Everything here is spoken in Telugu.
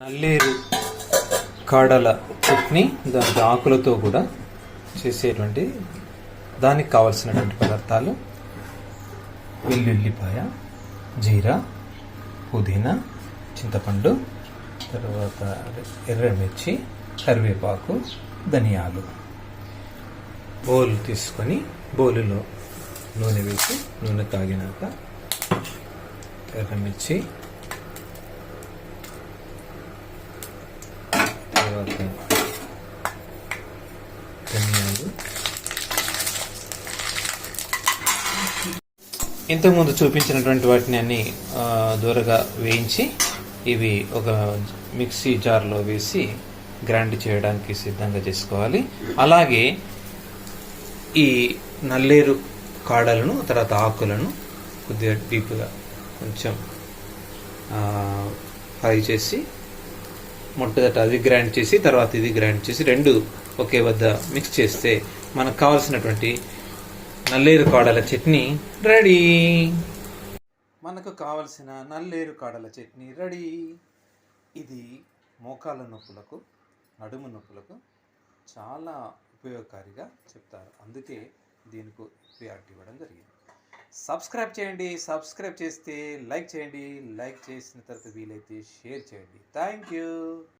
నల్లేరు కాడల చట్నీ దాని ఆకులతో కూడా చేసేటువంటి దానికి కావలసినటువంటి పదార్థాలు వెల్లుల్లిపాయ జీరా పుదీనా చింతపండు తర్వాత ఎర్రమిర్చి కరివేపాకు ధనియాలు. బౌల్ తీసుకొని బౌలులో నూనె వేసి నూనె తాగినాక ఎర్రమిర్చి తర్వాత ధనియాలు ఇంతకుముందు చూపించినటువంటి వాటిని అన్ని దూరగా వేయించి ఇవి ఒక మిక్సీ జార్లో వేసి గ్రైండ్ చేయడానికి సిద్ధంగా చేసుకోవాలి. అలాగే ఈ నల్లేరు కాడలను తర్వాత ఆకులను కొద్దిగా డీప్గా కొంచెం ఫ్రై చేసి మొట్టదట. అది గ్రైండ్ చేసి తర్వాత ఇది గ్రైండ్ చేసి రెండు ఒకే వద్ద మిక్స్ చేస్తే మనకు కావాల్సినటువంటి నల్లేరు కాడల చట్నీ రెడీ. మనకు కావలసిన నల్లేరు కాడల చట్నీ రెడీ. ఇది మోకాళ్ళ నొప్పులకు నడుము నొప్పులకు చాలా ఉపయోగకారిగా చెప్తారు. అందుకే దీనికి ప్రియారిటీ ఇవ్వడం జరిగింది. సబ్స్క్రైబ్ చేయండి సబ్స్క్రైబ్ చేస్తే లైక్ చేయండి లైక్ చేసిన తర్వాత వీలైతే షేర్ చేయండి. Thank you.